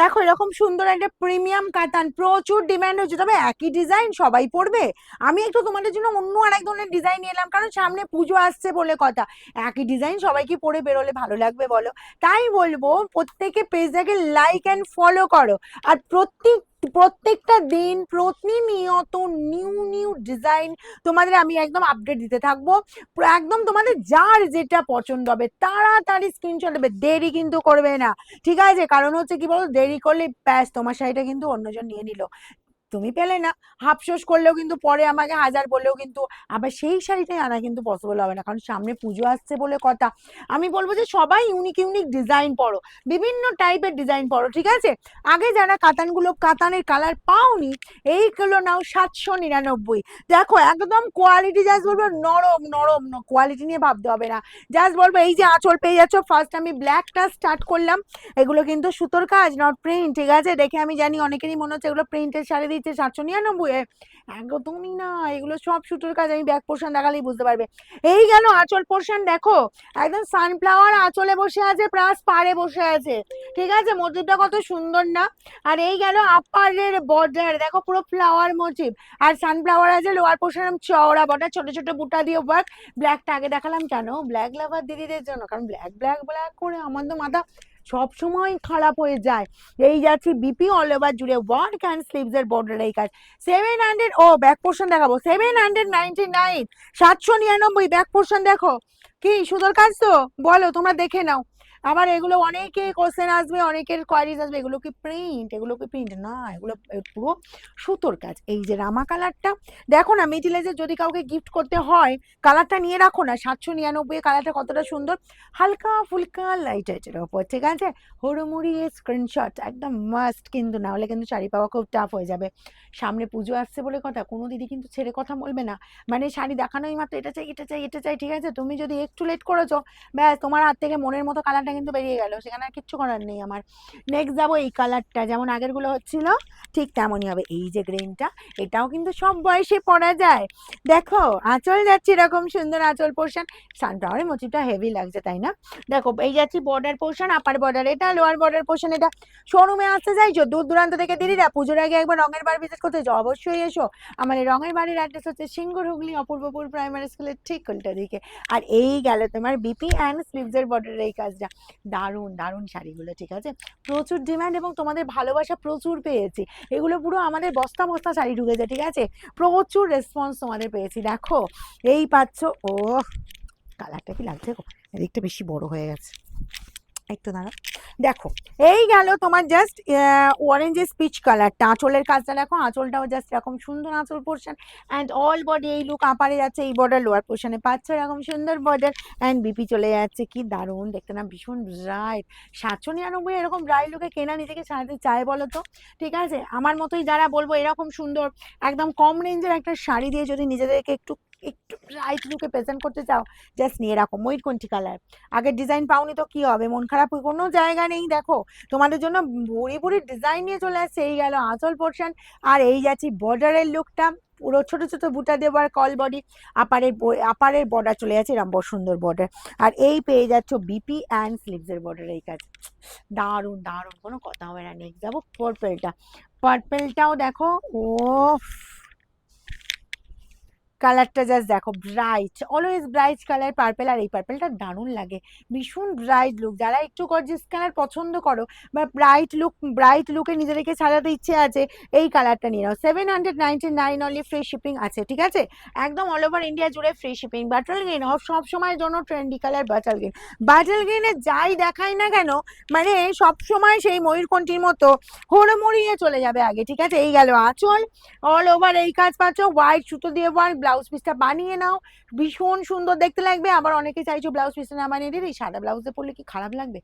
দেখো এরকম সুন্দর একটা প্রিমিয়াম কাতান, প্রচুর ডিমান্ড হচ্ছে, তবে একই ডিজাইন সবাই পড়বে আমি একটু তোমাদের জন্য অন্য আরেক ধরনের ডিজাইন নিয়ে এলাম, কারণ সামনে পুজো আসছে বলে কথা। একই ডিজাইন সবাইকে পরে বেরোলে ভালো লাগবে বলো। তাই বলব, প্রত্যেকে পেজটাকে লাইক অ্যান্ড ফলো করো। আর প্রত্যেক প্রত্যেকটা দিন প্রতিনিয়ত নিউ নিউ ডিজাইন তোমাদের আমি একদম আপডেট দিতে থাকব। একদম তোমাদের যার যেটা পছন্দ হবে, তাড়াতাড়ি স্ক্রিনশট দেবে, দেরি কিন্তু করবে না। ঠিক আছে? কারণ হচ্ছে কি বলো দেরি করলে ব্যাস, তোমার শাড়িটা কিন্তু অন্যজন নিয়ে নিল। তুমি পেলে না। হাফশোষ করলেও কিন্তু পরে আমাকে হাজার বললেও কিন্তু, আবার সেই শাড়িটাই আনা কিন্তু পসিবল হবে না, কারণ সামনে পুজো আসছে বলে কথা। আমি বলব যে সবাই ইউনিক ইউনিক ডিজাইন পরো, বিভিন্ন টাইপের ডিজাইন পরো, ঠিক আছে? আগে যারা কাতানগুলো, কাতানের কালার পাওনি এইগুলো নাও সাতশো নিরানব্বই। দেখো, একদম কোয়ালিটি জাস্ট বলব, নরম নরম কোয়ালিটি নিয়ে ভাবতে হবে না। জাস্ট বলব, এই যে আঁচল পেয়ে যাচ্ছ ফার্স্ট আমি ব্ল্যাকটা স্টার্ট করলাম। এগুলো কিন্তু সুতোর কাজ নট প্রিন্ট ঠিক আছে? দেখে আমি জানি অনেকেরই মনে হচ্ছে এগুলো প্রিন্টের শাড়ি দিচ্ছে সাতশো নিরানব্বই একদমই না, এগুলো সব সুতোর কাজ, আমি ব্যাক পোর্শন দেখালেই বুঝতে পারবে। এই গেল আঁচল পোর্শন দেখো? একদম সানফ্লাওয়ার আঁচলে বসে আছে প্লাস পাড়ে বসে আছে। ঠিক আছে? মোটিভটা কত সুন্দর না? আর এই গেল আপারের বর্ডার দেখো পুরো ফ্লাওয়ার মোটিভ আর সানফ্লাওয়ার আছে লোয়ার পোর্শন চওড়া বর্ডার ছোট ছোট বুটা দিয়ে ওয়ার্ক ব্ল্যাকটা আগে দেখালাম কেন? ব্ল্যাক লাভার দিদিদের জন্য, কারণ ব্ল্যাক ব্ল্যাক ব্ল্যাক করে আমার তো মাথা সব সময় খারাপ হয়ে যায়। এই যাচ্ছি বিপি অল ওভার জুড়ে ওয়ার্ড অ্যান্ড স্লিভস এর বর্ডার এই কাজ। সেভেন হান্ড্রেড ও ব্যাক পোর্শন দেখাবো। সেভেন হান্ড্রেড নাইনটি নাইন সাতশো নিরানব্বই ব্যাক পোর্শন দেখো। কি সুন্দর কাজ তো? বলো, তোমরা দেখে নাও। আবার এগুলো অনেকে কোশ্চেন আসবে, অনেকের কোয়ারিজ আসবে, এগুলো কি প্রিন্ট এগুলো কি প্রিন্ট না, এগুলো পুরো সুতোর কাজ। এই যে রামা কালারটা দেখো না মিডিলে যদি কাউকে গিফট করতে হয় কালারটা নিয়ে রাখো না, সাতশো নিরানব্বই কালারটা কতটা সুন্দর? হালকা ফুলকা লাইটের ওপর, ঠিক আছে? হুড়মুড়ি স্ক্রিনশট একদম মাস্ট কিন্তু, না হলে কিন্তু শাড়ি পাওয়া খুব টাফ হয়ে যাবে। সামনে পুজো আসছে বলে কথা, কোনো দিদি কিন্তু ছেড়ে কথা বলবে না। মানে শাড়ি দেখানোই মাত্র, এটা চাই এটা চাই এটা চাই, ঠিক আছে? তুমি যদি একটু লেট করেছ, ব্যাস, তোমার হাত থেকে মনের মতো কালারটা কিন্তু বেরিয়ে গেল, সেখানে আর কিচ্ছু করার নেই আমার। নেক্সট যাব এই কালারটা যেমন আগেরগুলো হচ্ছিল, ঠিক তেমনই হবে। এই যে গ্রিনটা এটাও কিন্তু সব বয়সে পরা যায়। দেখো, আঁচল যাচ্ছে এরকম সুন্দর আঁচল পোর্শন সানফ্লাওয়ারের মোটিভটা হেভি লাগছে, তাই না? দেখো, এই যাচ্ছি বর্ডার পোর্শন আপার বর্ডার এটা লোয়ার বর্ডার পোর্শন এটা শোরুমে আসতে চাইছো দূর দূরান্ত থেকে দিদিরা, পুজোর আগে একবার রঙের বার ভিজিট করতে অবশ্যই এসো। এই রঙের বাড়ির অ্যাড্রেস হচ্ছে সিঙ্গুর হুগলি, অপূর্বপুর প্রাইমারি স্কুলের ঠিক উল্টো দিকে। আর এই গেল তোমার বিপি অ্যান্ড স্লিভসের বর্ডারের এই কাজটা। দারুণ দারুণ শাড়িগুলো, ঠিক আছে? প্রচুর ডিম্যান্ড এবং তোমাদের ভালোবাসা প্রচুর পেয়েছি। এগুলো পুরো আমাদের বস্তা বস্তা শাড়ি ঢুকেছে, ঠিক আছে? প্রচুর রেসপন্স তোমাদের পেয়েছি। দেখো, এই পাচ্ছ ও কালারটা কি লাগছে গো? এদিকটা বেশি বড় হয়ে গেছে। একটু দাঁড়া দেখো, এই গেল তোমার জাস্ট অরেঞ্জের স্পিচ কালারটা আঁচলের কাজটা দেখো, আঁচলটাও জাস্ট এরকম সুন্দর আঁচল পোর্শন অ্যান্ড অল বডি এই লুক আপারে যাচ্ছে, এই বর্ডার লোয়ার পোর্শনে পাচ্ছ এরকম সুন্দর বর্ডার অ্যান্ড বিপি চলে যাচ্ছে। কি দারুণ, দেখতে না ভীষণ ব্রাইট সাতশো নিরানব্বই এরকম ব্রাইট লুকে কেনা নিজেকে সাজাতে চায় বলো তো? ঠিক আছে? আমার মতোই যারা বলব এরকম সুন্দর, একদম কম রেঞ্জের একটা শাড়ি দিয়ে যদি নিজেদেরকে একটু একটু ব্রাইট লুকে প্রেজেন্ট করতে চাও জাস্ট নিয়ে রাখো, ময়ূরকণ্ঠী কালার আগের ডিজাইন পাওনি তো কি হবে? মন খারাপ কোনো জায়গা নেই, দেখো। তোমাদের জন্য ভুড়ি ভুড়ি ডিজাইন নিয়ে চলে আসছে, এই গেল আঁচল পোর্শন আর এই যাচ্ছি বর্ডারের লুকটা পুরো ছোট ছোট বুটা দেওয়ার কল বডি আপারের আপারের বর্ডার চলে যাচ্ছে এরকম বড় সুন্দর বর্ডার আর এই পেয়ে যাচ্ছ বিপি অ্যান্ড স্লিভসের বর্ডার এই কাজ। দারুণ দারুণ, কোনো কথা হবে না নেক্সট যাব পার্পেলটা পার্পেলটাও দেখো ও কালারটা জাস্ট দেখো bright always bright colour purple আর এই পার্পেলটা দারুণ লাগে। ভীষণ ব্রাইট লুক যারা একটু গর্জিয়াস কালার পছন্দ করো বা ব্রাইট লুক ব্রাইট লুকে নিজেদেরকে সাজাতে ইচ্ছে আছে, এই কালারটা নিয়ে নাও। Seven hundred ninety nine only free shipping আছে, ঠিক আছে? একদম অল ওভার ইন্ডিয়া জুড়ে ফ্রি শিপিং বাটাল গ্রিন সব সময়ের জন্য trendy colour bottle green bottle গ্রিনে যাই দেখাই না কেন মানে সব সময় সেই ময়ূরকণ্ঠীর মতো হুড়মুড়িয়ে চলে যাবে আগে, ঠিক আছে? এই গেল আঁচল অল ওভার এই কাজ পাচ্ছ হোয়াইট সুতো দিয়ে ওয়ার্ক ব্লাউজ পিসটা বানিয়ে নাও। ভীষণ সুন্দর, দেখতে লাগবে। আবার অনেকে চাইছো ব্লাউজ পিসটা না বানিয়ে দিলে সাদা ব্লাউজে পরলে কি খারাপ লাগবে?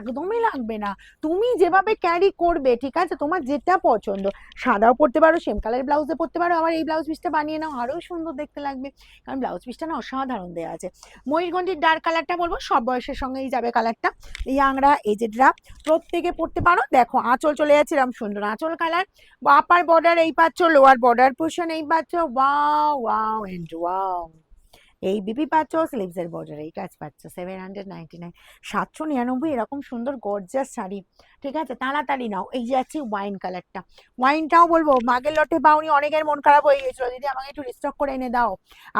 একদমই লাগবে না। তুমি যেভাবে ক্যারি করবে, ঠিক আছে? তোমার যেটা পছন্দ। সাদাও পরতে পারো সেম কালার ব্লাউজে পরতে পারো। আবার এই ব্লাউজ পিসটা বানিয়ে নাও আরও সুন্দর দেখতে লাগবে। কারণ ব্লাউজ পিসটা না অসাধারণ দেওয়া আছে। ময়ূরগঞ্জের ডার্ক কালারটা বলব, সব বয়সের সঙ্গেই যাবে কালারটা এই ইয়াংরা এজেডরা প্রত্যেকে পড়তে পারো। দেখো, আঁচল চলে যাচ্ছে এরকম সুন্দর আঁচল কালার আপার বর্ডার এই পাচ্ছ লোয়ার বর্ডার পোর্শন এই পাচ্ছ। Wow and dwell. এই বিপি পাচ্ছ স্লিভস এর বর্ডার এই কাজ পাচ্ছ সেভেন হান্ড্রেড নাইনটি নাইন সাতশো নিরানব্বই, এরকম সুন্দর গর্জাস শাড়ি, ঠিক আছে? তাড়াতাড়ি নাও, এই যে আছে ওয়াইন কালারটা ওয়াইনটাও বলব, মাগের লটে পাওনি অনেকের মন খারাপ হয়ে গেছিল দিদি, আমাকে একটু রিস্টক করে এনে দাও।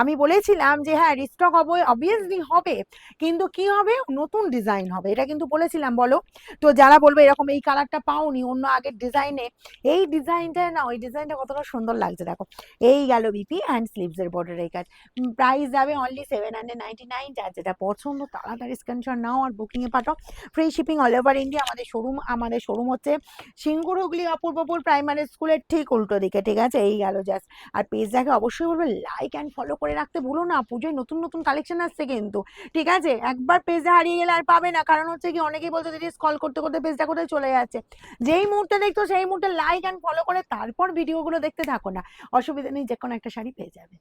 আমি বলেছিলাম যে হ্যাঁ রিস্টক হবে অবভিয়াসলি হবে, কিন্তু কি হবে? নতুন ডিজাইন হবে। এটা কিন্তু বলেছিলাম, বলো? তো যারা বলবে এরকম এই কালারটা পাওনি, অন্য আগের ডিজাইনে এই ডিজাইনটা না, ওই ডিজাইনটা কতটা সুন্দর লাগছে, দেখো। এই গেল বিপি অ্যান্ড স্লিভস এর বর্ডার এই কাজ। প্রাইস যাবে only seven hundred ninety nine যার যেটা পছন্দ, তাড়াতাড়ি স্ক্রিনশট নাও আর বুকিং এ পাঠাও। Free shipping all over India আমাদের শোরুম আমাদের শোরুম হচ্ছে সিঙ্গুর হুগলি অপূর্বপুর প্রাইমারি স্কুলের ঠিক উল্টো দিকে, ঠিক আছে? এই গেল জাস্ট আর পেজটাকে অবশ্যই বলবে লাইক অ্যান্ড ফলো করে রাখতে ভুলো না, পুজোয় নতুন নতুন কালেকশন আসছে কিন্তু। ঠিক আছে? একবার পেজে হারিয়ে গেলে আর পাবে না, কারণ হচ্ছে কি অনেকেই বলছে, দিদি স্কল করতে করতে পেজটা কোথায় চলে যাচ্ছে? যেই মুহূর্তে দেখতো সেই মুহূর্তে লাইক অ্যান্ড ফলো করে তারপর ভিডিওগুলো দেখতে থাকো না। অসুবিধা নেই যে কোনো একটা শাড়ি পেয়ে যাবে।